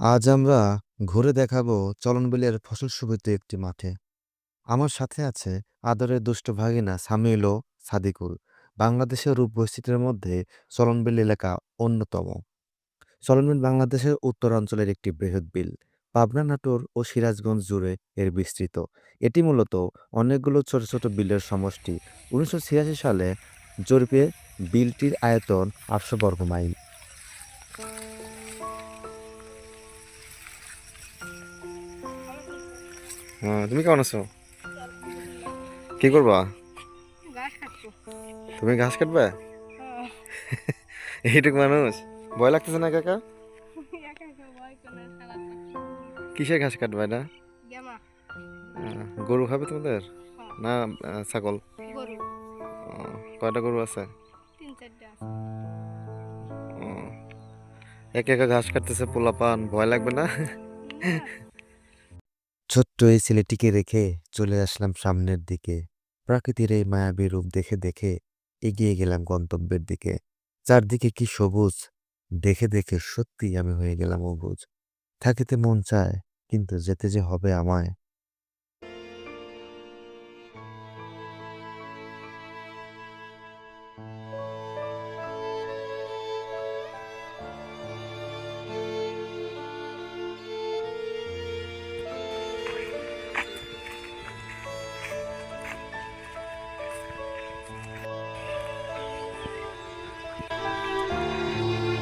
আজ আমরা ঘুরে দেখাবো চলনবিলের ফসল সুবিত একটি মাঠে। আমার সাথে আছে আদরের দুষ্ট ভাগিনা সামিউল ও সাদিকুল। বাংলাদেশের রূপ বৈচিত্র্যের মধ্যে চলনবিল এলাকা অন্যতম। চলনবিল বাংলাদেশের উত্তরাঞ্চলের একটি বৃহৎ বিল। পাবনা নাটোর ও সিরাজগঞ্জ জুড়ে এর বিস্তৃত। এটি মূলত অনেকগুলো ছোট ছোট বিলের সমষ্টি। উনিশশো ছিয়াশি সালে জরিপে বিলটির আয়তন আটশো বর্গ মাইল। হ্যাঁ তুমি কেমন আছো? কি করবা? তুমি ঘাস কাটবে? এইটুকু মানুষ? ভয় লাগতেছে না কাকা কিসের ঘাস কাটবে এটা? গরু খাবে তোমাদের? না ছাগল? কয়টা গরু আছে? একা একা ঘাস কাটতেছে পোলাপান ভয় লাগবে না। ছোট্ট এই ছেলেটিকে রেখে চলে আসলাম সামনের দিকে। প্রকৃতির এই মায়াবী রূপ দেখে দেখে এগিয়ে গেলাম গন্তব্যের দিকে। চারদিকে কি সবুজ? দেখে দেখে সত্যি আমি হয়ে গেলাম অবুজ। থাকিতে মন চায়, কিন্তু যেতে যে হবে আমায়।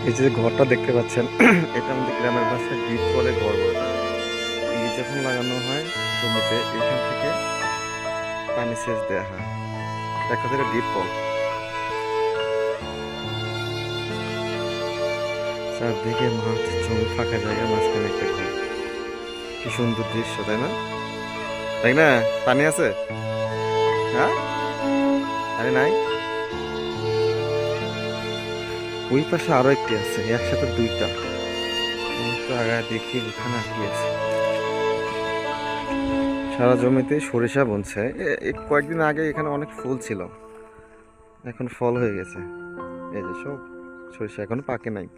এই যে ঘরটা দেখতে পাচ্ছেন, এটা আমাদের গ্রামের ভাষায় ডিপ করে ঘর বলে। এই যখন লাগানো হয় জমিতে এখান থেকে পানি সেচ দেওয়া হয়। দেখা যায় ডিপ কল চারদিকে মাঠ জমি ফাঁকা জায়গা, মাঝখানে একটা ঘর। কি সুন্দর দৃশ্য, তাই না? তাই না? পানি আছে? হ্যাঁ? পানি নাই? ওই পাশে আরও একটি আছে, একসাথে দুইটা। একটু দেখি ওখানে কি আছে। সারা জমিতে সরিষা বুনছে। কয়েকদিন আগে এখানে অনেক ফুল ছিল। এখন ফল হয়ে গেছে। এই যে সব সরিষা এখনও পাকে নাই।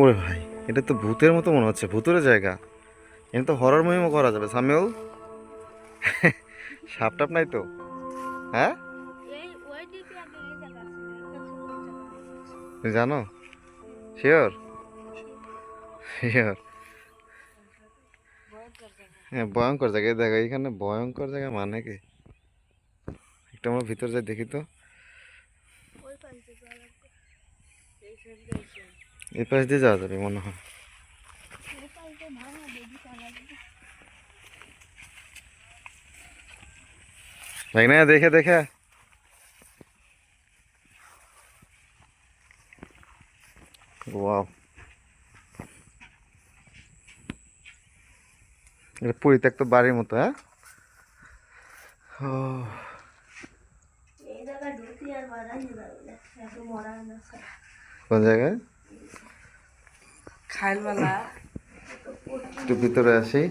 ওরে ভাই, এটা তো ভূতের মতো মনে হচ্ছে ভূতের জায়গা। এটা তো হরর মুভিও করা যাবে, সামিউল। সাপ টাপ নাই তো? হ্যাঁ? জানো? শিওর? শিওর। হ্যাঁ ভয়ঙ্কর জায়গায় দেখো এখানে ভয়ঙ্কর জায়গা মানে কি? একটু আমরা ভিতর যাই, দেখি তো। এই পাশ দিয়ে যাওয়া যাবে মনে হয়। না দেখে দেখে। ওয়াও এটা পরিত্যক্ত বাড়ির মতো হ্যাঁ? ও কোন জায়গায়? একটু ভিতরে আসি।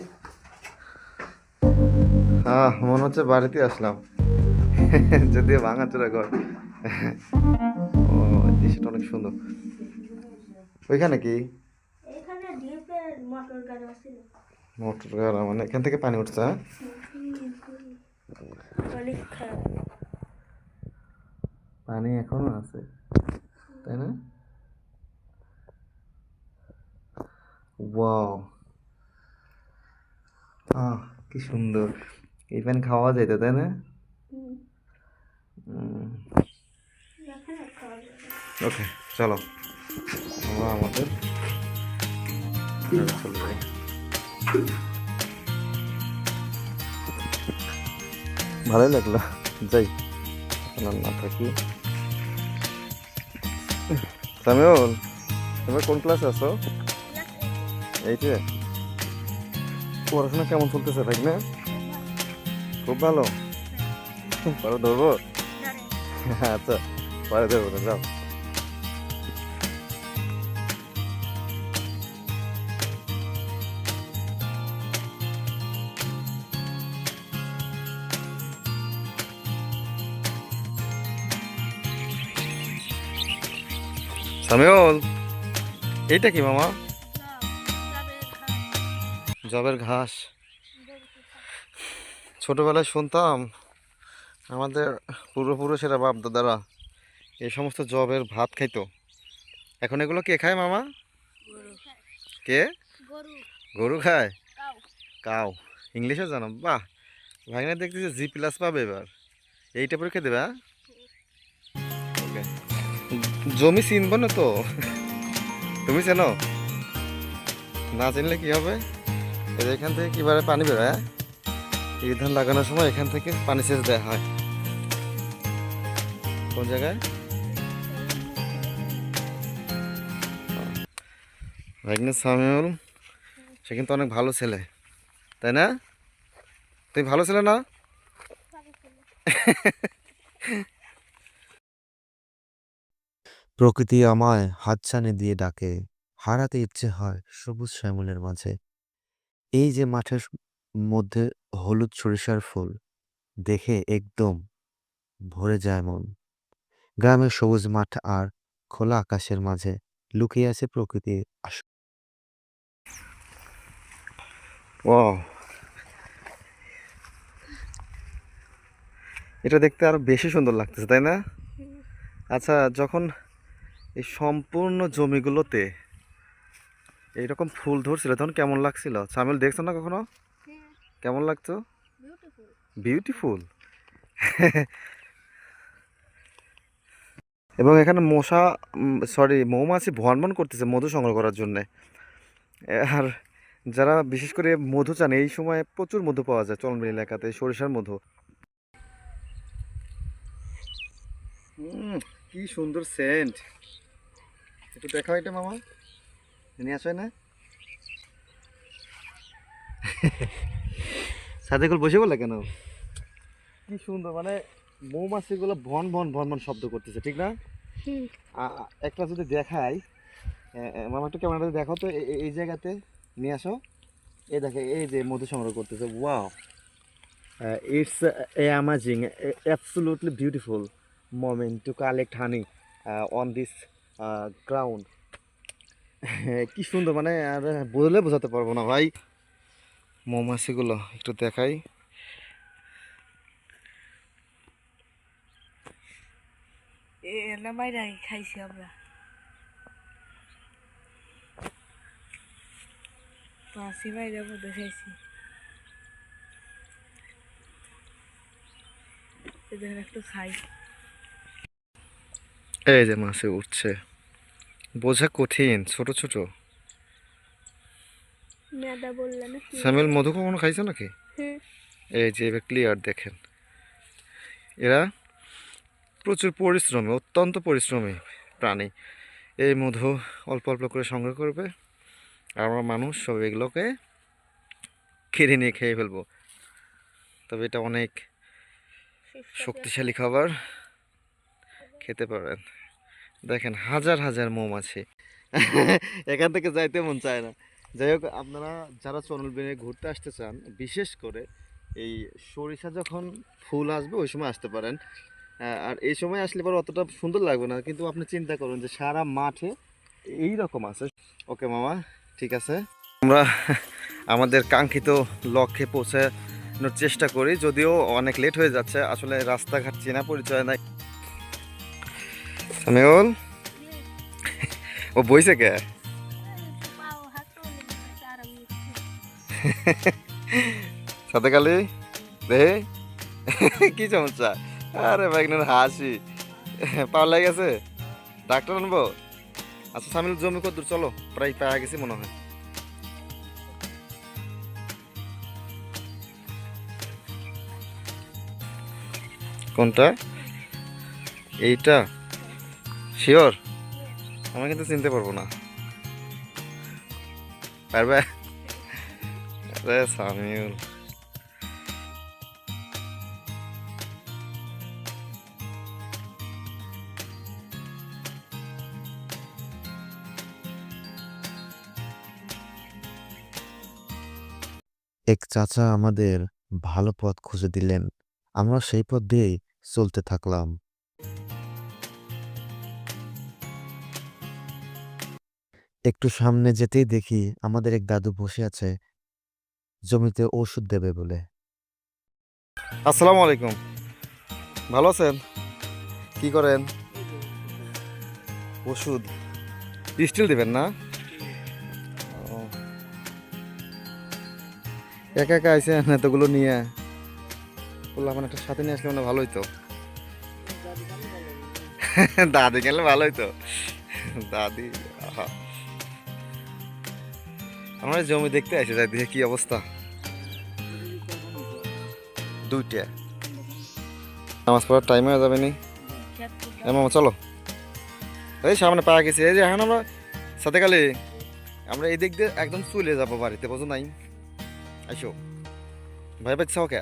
হ্যাঁ মনে হচ্ছে বাড়িতে আসলাম। যদিও ভাঙাচোরা ঘর। ও দৃশ্যটা অনেক সুন্দর। ওইখানে কি? মোটর গাড়ি মানে এখান থেকে পানি উঠছে হ্যাঁ? পানি এখনও আছে তাই না? ওয়াও। আহ কি সুন্দর। এই পানি খাওয়া যেত তাই না? ওকে চলো। আমরা আমাদের। চলে যাই ভালোই লাগল যাই এখন আর না থাকি। সামিউল এবার কোন ক্লাসে আছো? এইটে পড়াশোনা কেমন চলতেছে ভাই না খুব ভালো? পরে ধরবো? আচ্ছা পরে ধরবো না যাও। সামিউল, এইটা কি মামা? জবের ঘাস। ছোটবেলায় শুনতাম আমাদের পূর্বপুরুষেরা বাপ দাদারা এই সমস্ত জবের ভাত খাইতো। এখন এগুলো কে খায় মামা? কে? গরু খায়? কাউ। ইংলিশে জানো? বাহ ভাইনা দেখতেছি জি প্লাস পাবে এবার। এইটা পরীক্ষা দেবে হ্যাঁ? জমি চিনব না তো? তুমি চেনো? না চিনলে কি হবে? এখান থেকে কীভাবে পানি বেরোয় হ্যাঁ এই ধান লাগানোর সময় এখান থেকে পানি সেচ দেওয়া হয়। কোন জায়গায়? ভাগ্নে সামিউল সে কিন্তু অনেক ভালো ছেলে। তাই না? তুই ভালো ছেলে না? প্রকৃতি আমায় হাতছানি দিয়ে ডাকে হারাতে ইচ্ছে হয় সবুজ শ্যামলের মাঝে। এই যে মাঠের মধ্যে হলুদ সরিষার ফুল দেখে একদম ভরে যায় মন। গ্রামের সবুজ মাঠ আর খোলা আকাশের মাঝে লুকিয়ে আছে প্রকৃতির আস এটা দেখতে আরও বেশি সুন্দর লাগতেছে তাই না? আচ্ছা যখন এই সম্পূর্ণ জমিগুলোতে এইরকম ফুল ধরছিল। তখন কেমন লাগছিল? সামিল দেখছ না কখনো? কেমন লাগতো বিউটিফুল এবং এখানে মশা সরি মৌমাছি ভনভন করতেছে মধু সংগ্রহ করার জন্যে। আর যারা বিশেষ করে মধু চান এই সময় প্রচুর মধু পাওয়া যায় চলনবিল এলাকাতে সরিষার মধু। কি সুন্দর সেন্ট একটু দেখাও এটা মামা। নিয়ে আসো না? সাদেকুল বসে বলে কেন? কি সুন্দর মানে মৌমাছিগুলো ভন ভন ভন ভন শব্দ করতেছে ঠিক না? একটা যদি দেখাই মামা একটু ক্যামেরাটা দেখো তো এই জায়গাতে নিয়ে আসো। এই দেখে এই যে মধু সংগ্রহ করতেছে wow. It's a amazing absolutely beautiful moment to collect honey on this ground কি সুন্দর মানে আর বলে বোঝাতে পারব না ভাই। মৌমাছিগুলো একটু দেখাই। খাইছি আমরা। মাসি মাইরা মধ্যে খাইছি। এদের একটু খাই। এই যে মাছে উঠছে। বোঝা কঠিন ছোট ছোট। সামিল মধু কখনো খাইছো নাকি? এই যে এবার ক্লিয়ার দেখেন। এরা প্রচুর পরিশ্রমী অত্যন্ত পরিশ্রমী প্রাণী। এই মধু অল্প অল্প করে সংগ্রহ করবে। আর আমরা মানুষ সব এগুলোকে কেড়ে নিয়ে খেয়ে ফেলব। তবে এটা অনেক শক্তিশালী খাবার। খেতে পারেন। দেখেন, হাজার হাজার মৌমাছি। এখান থেকে যাইতে মন চায় না। যাই হোক, আপনারা যারা চনল বেনে ঘুরতে আসতে চান, বিশেষ করে এই সরিষা যখন ফুল আসবে, ওই সময় আসতে পারেন। আর এই সময় আসলে পর অতটা সুন্দর লাগবে না। কিন্তু আপনি চিন্তা করুন যে সারা মাঠে এই রকম আছে। ওকে মামা, ঠিক আছে। আমরা আমাদের কাঙ্ক্ষিত লক্ষ্যে পৌঁছানোর চেষ্টা করি। যদিও অনেক লেট হয়ে যাচ্ছে। আসলে রাস্তাঘাট চেনা পরিচয় নাই। সামিউল ও বইছে কে? সাথে কালি? রে কি সমস্যা? আরে বাইকনের হাসি। পাওয়া লাগে গেছে? ডাক্তার আনব? আচ্ছা সামিল, জমি কত দূর চলো, প্রায় পাওয়া গেছি মনে হয়। কোনটা? এইটা? শিওর আমি কিন্তু চিনতে পারব না। পারবে? আরে সামিউল। এক চাচা আমাদের ভালো পথ খুঁজে দিলেন। আমরা সেই পথ দিয়েই চলতে থাকলাম। একটু সামনে যেতেই দেখি আমাদের এক দাদু বসে আছে জমিতে ওষুধ দেবে বলে। আসসালামু আলাইকুম। ভালো আছেন? কি করেন? ওষুধ। স্টিল দেবেন না। একা একা আইসেন এতগুলো নিয়ে। বললাম আমার একটা সাথে নিয়ে আসলে মানে ভালো হইতো দাদি গেলে ভালো? হইতো দাদি আহা। আমরা জমি দেখতে আসি যাই দেখে কি অবস্থা। দুইটা। নামাজ পড়ার টাইম হয়ে যাবে নি। এ মামা, চলো। এই সামনে পাওয়া গেছি, এই যে এখন আমরা সাথে কালে আমরা এই দিক দিয়ে একদম চলে যাব বাড়িতে, বোঝো নাই? আইসো। ভাই পাচ্ছাও কে?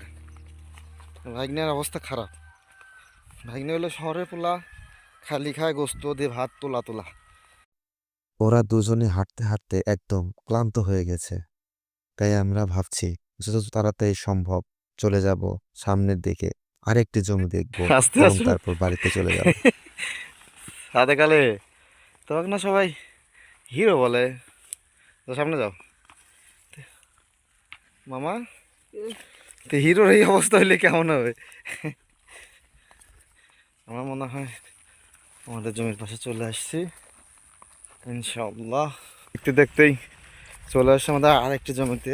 ভাগ্নের অবস্থা খারাপ। ভাগ্নে হলো শহরে পোলা, খালি খায় গোস্ত দিয়ে ভাত তোলা তোলা। ওরা দুজনে হাঁটতে হাঁটতে একদম ক্লান্ত হয়ে গেছে। তাই আমরা ভাবছি যত তাড়াতাড়ি সম্ভব চলে যাব সামনের দিকে আরেকটি জমি দেখব এবং তারপর বাড়িতে চলে যাব। সাদে কালে তোমাকে না সবাই হিরো বলে। তো সামনে যাও। মামা তো হিরোর এই অবস্থা হইলে কেমন হবে? আমার মনে হয় আমাদের জমির পাশে চলে আসছি। ইনশাআল্লাহ। দেখতে দেখতেই চলে আসছে আমাদের আরেকটি জমিতে।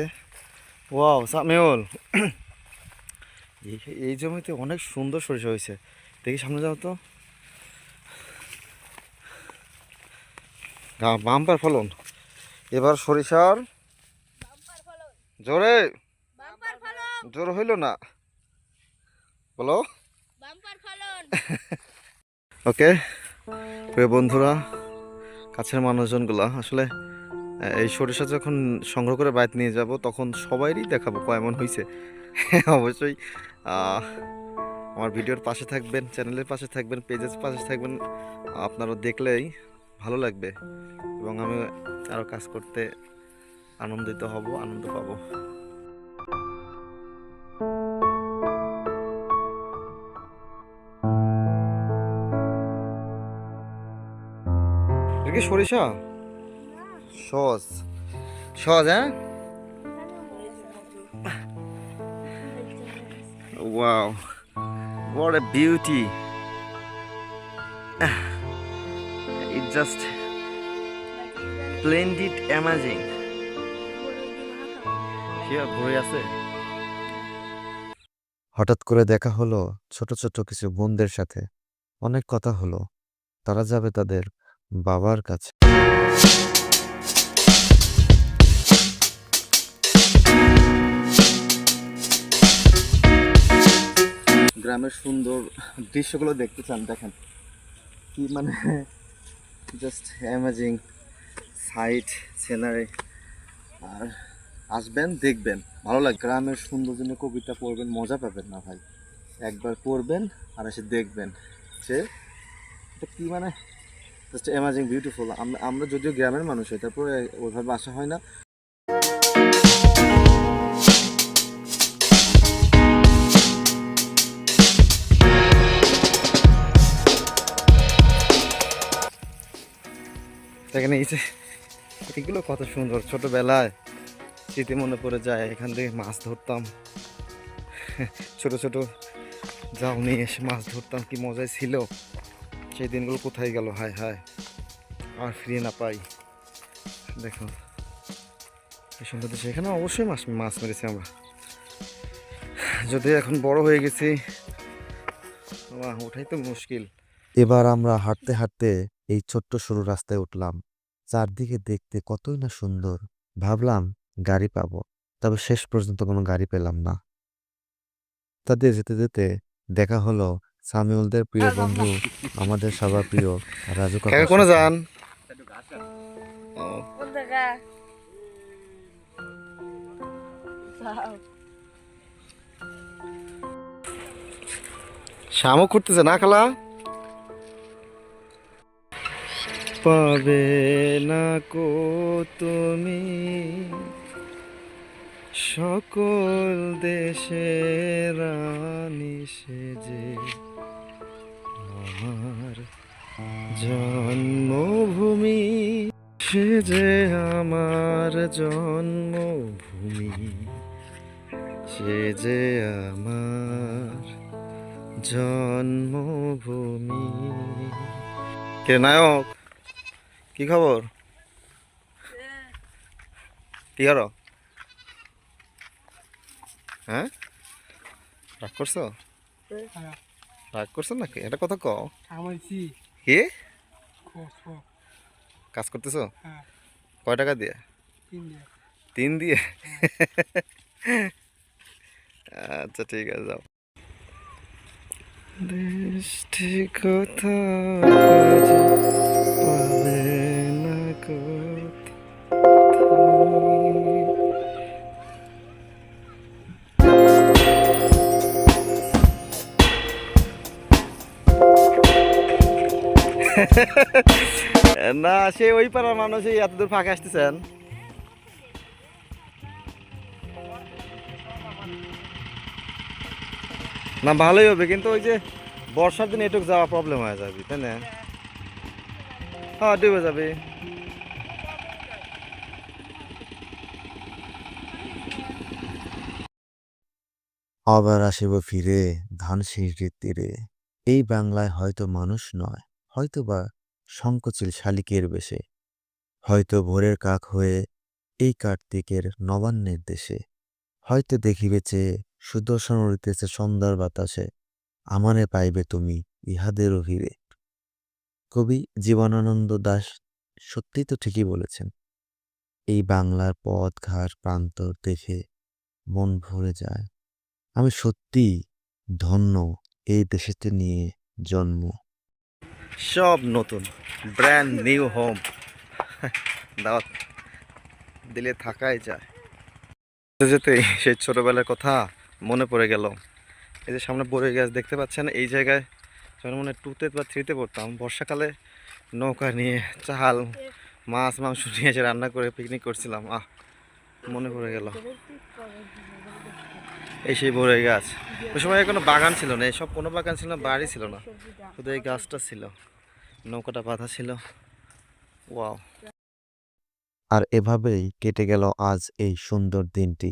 ওয়াও সামিউল। এই এই জমিতে অনেক সুন্দর সরিষা হয়েছে। দেখি সামনে যাও তো। বাম্পার ফলন। এবার সরিষার জোরে। জোর হইল না। বলো। ওকে। বন্ধুরা কাছের মানুষজনগুলো, আসলে এই সরিষা যখন সংগ্রহ করে বাড়িতে নিয়ে যাব, তখন সবাইরই দেখাবো কেমন হয়েছে অবশ্যই। আমার ভিডিওর পাশে থাকবেন, চ্যানেলের পাশে থাকবেন, পেজের পাশে থাকবেন আপনারা দেখলেই ভালো লাগবে। এবং আমি আরও কাজ করতে আনন্দিত হব, আনন্দ পাবো। এটা কি সরিষা? সস। সস হ্যাঁ? Wow what a beauty just splendid amazing আছে? হঠাৎ করে দেখা হলো ছোট ছোট কিছু বোনদের সাথে। অনেক কথা হলো। তারা যাবে তাদের বাবার কাছে। গ্রামের সুন্দর দৃশ্যগুলো দেখতে চান, দেখেন। কি মানে জাস্ট অ্যামাজিং সাইট সিনারি আর আসবেন, দেখবেন। ভালো লাগে। গ্রামের সুন্দর জন্য কবিতা পড়বেন, মজা পাবেন না ভাই। একবার পড়বেন আর এসে দেখবেন সে এটা কি মানে জাস্ট অ্যামেজিং বিউটিফুল আমরা যদিও গ্রামের মানুষ তারপরে ওইভাবে আসা হয় না। এখানে এই যে, এগুলো কত সুন্দর, ছোটবেলায় স্মৃতি মনে পড়ে যায়, এখান থেকে মাছ ধরতাম। ছোট ছোট জাল নিয়ে এসে মাছ ধরতাম, কি মজাই ছিল। সেই দিনগুলো কোথায় গেল? হায় হায়। আর ফিরিয়ে না পাই। দেখুন। এই সুন্দর দেশে এখানে অবশ্যই মাছ মাছ মেরেছি আমরা। যদি এখন বড় হয়ে গেছি ওঠাই তো মুশকিল। এবার আমরা হাঁটতে হাঁটতে এই ছোট্ট সরু রাস্তায় উঠলাম। চারদিকে দেখতে কতই না সুন্দর। ভাবলাম গাড়ি পাবো, তবে শেষ পর্যন্ত কোনো গাড়ি পেলাম না। তাদের যেতে যেতে দেখা হলো সামিউলদের প্রিয় বন্ধু আমাদের সবার প্রিয় রাজু কাকা কোনো। যান? ও। কোন জায়গা যাও করতেছে না খালা? পাবে না কো তুমি সকল দেশের রানী সেজে সে যে আমার জন্মভূমি সে যে আমার জন্মভূমি। কে নায়ক? কি খবর? কি করো? হ্যাঁ? রাগ করছ? রাগ করছ নাকি? এটা কথা কও। কি? কাজ করতেছো? হ্যাঁ। কয় টাকা দিয়ে? তিন দিয়ে। আচ্ছা ঠিক আছে যাও। দেশটি কোথাও পাবে না কোথাও। না, সে ওই পাড়ার মানুষই এই এত দূর ফাঁকে আসতেছেন। না, ভালোই হবে, কিন্তু ওই যে বর্ষার দিন এটুক যাওয়া প্রবলেম হয়ে যাবে, তাই না? হ্যাঁ ডুবে যাবে। আবার আসিব ফিরে ধান ধানসিঁড়ির তীরে। এই বাংলায় হয়তো মানুষ নয় হয়তো বা সংকোচিল শালিকের বেশে। হয়তো ভোরের কাক হয়ে এই কার্তিকের নবান্নের দেশে। হয়তো দেখিবে চেয়ে সুদর্শন উড়িতেছে সন্ধ্যার বাতাসে। আমারে পাইবে তুমি ইহাদেরও ভিড়ে কবি জীবনানন্দ দাশ সত্যিই তো ঠিকই বলেছেন, এই বাংলার পথ ঘাট প্রান্তর দেখে মন ভরে যায়। আমি সত্যি ধন্য এই দেশেতে নিয়ে জন্ম। সব নতুন ব্র্যান্ড নিউ হোম দাওয়াত দিলে থাকাই যায়। যেতে সেই ছোটবেলার কথা মনে পড়ে গেল। এই যে সামনে বড়ই গাছ দেখতে পাচ্ছেন, এই জায়গায় যখন মনে টুতে বা থ্রিতে পড়তাম, বর্ষাকালে নৌকা নিয়ে চাল, মাছ, মাংস নিয়ে এসে রান্না করে পিকনিক করছিলাম। আহ, মনে পড়ে গেল। এই সেই বড়ই গাছ। ওই সময় কোনো বাগান ছিল না এসব কোনো বাগান ছিল না, বাড়ি ছিল না। শুধু এই গাছটা ছিল। নৌকাটা বাঁধা ছিল। আর এভাবেই কেটে গেল আজ এই সুন্দর দিনটি।